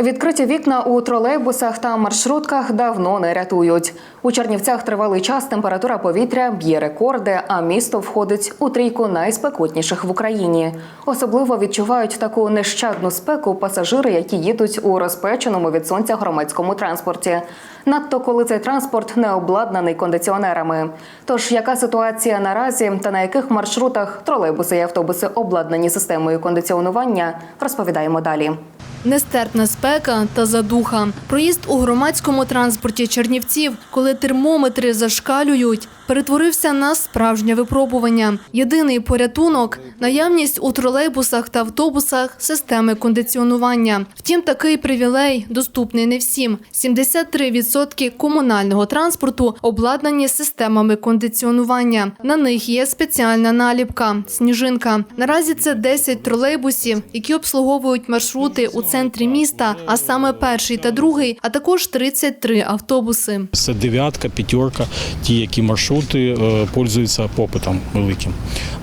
Відкриті вікна у тролейбусах та маршрутках давно не рятують. У Чернівцях тривалий час температура повітря б'є рекорди, а місто входить у трійку найспекотніших в Україні. Особливо відчувають таку нещадну спеку пасажири, які їдуть у розпеченому від сонця громадському транспорті. Надто коли цей транспорт не обладнаний кондиціонерами. Тож яка ситуація наразі та на яких маршрутах тролейбуси і автобуси обладнані системою кондиціонування, розповідаємо далі. Нестерпна спека та задуха. Проїзд у громадському транспорті Чернівців, коли термометри зашкалюють, перетворився на справжнє випробування. Єдиний порятунок наявність у тролейбусах та автобусах системи кондиціонування. Втім, такий привілей доступний не всім. 73% комунального транспорту обладнані системами кондиціонування. На них є спеціальна наліпка сніжинка. Наразі це 10 тролейбусів, які обслуговують маршрути у центрі міста, а саме перший та другий, а також 33 автобуси. Це дев'ятка, п'ятерка, ті, які маршрути е, пользуються попитом великим.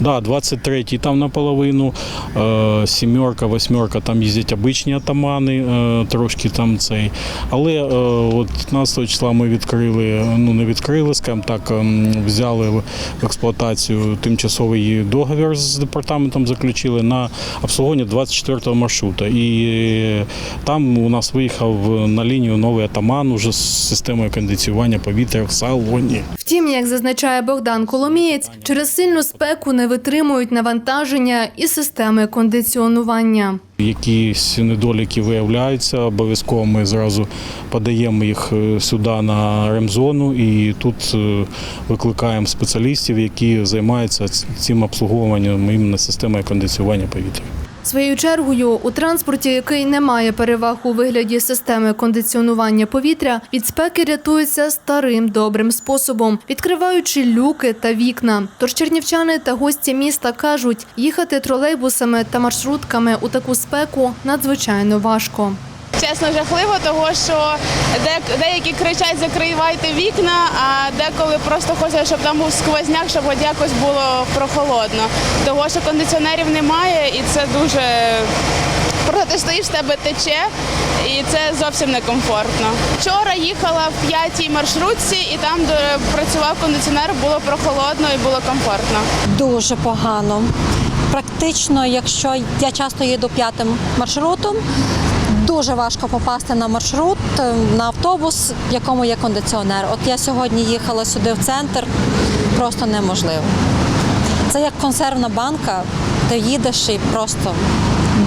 Да, 23-й там наполовину, е, сімерка, восьмерка, там їздять обичні атамани, е, трошки там цей. Але от 15 числа ми відкрили, ну не відкрили, скажімо так, ем, взяли в експлуатацію тимчасовий договір з департаментом, заключили на обслуговування 24-го маршрута. І там у нас виїхав на лінію новий атаман уже з системою кондиціювання повітря в салоні. Втім, як зазначає Богдан Коломієць, через сильну спеку не витримують навантаження і системи кондиціонування. Якісь недоліки виявляються, обов'язково ми зразу подаємо їх е, сюди на ремзону і тут е, викликаємо спеціалістів, які займаються цим обслуговуванням іменно системою кондиціювання повітря. Своєю чергою, у транспорті, який не має переваг у вигляді системи кондиціонування повітря, від спеки рятуються старим добрим способом, відкриваючи люки та вікна. Тож чернівчани та гості міста кажуть, їхати тролейбусами та маршрутками у таку спеку надзвичайно важко. Чесно, жахливо, того що деякі кричать закривайте вікна, а деколи просто хочуть, щоб там був сквозняк, щоб хоч якось було прохолодно. Того що кондиціонерів немає, і це дуже просто ти стоїш, в тебе тече, і це зовсім некомфортно. Вчора їхала в п'ятій маршрутці, і там, де працював кондиціонер, було прохолодно і було комфортно. Дуже погано. Практично, якщо я часто їду п'ятим маршрутом, дуже важко попасти на маршрут, е, на автобус, в якому є кондиціонер. От я сьогодні їхала сюди в центр, просто неможливо. Це як консервна банка, ти їдеш і просто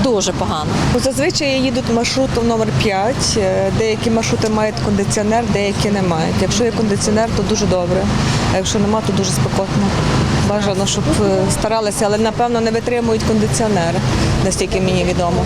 дуже погано. Зазвичай їдуть маршрутом номер 5. Е, Деякі маршрути мають кондиціонер, деякі не мають. Якщо є кондиціонер, то дуже добре. А якщо нема, то дуже спекотно. Бажано, щоб е, старалися, але напевно не витримують кондиціонери, настільки мені відомо.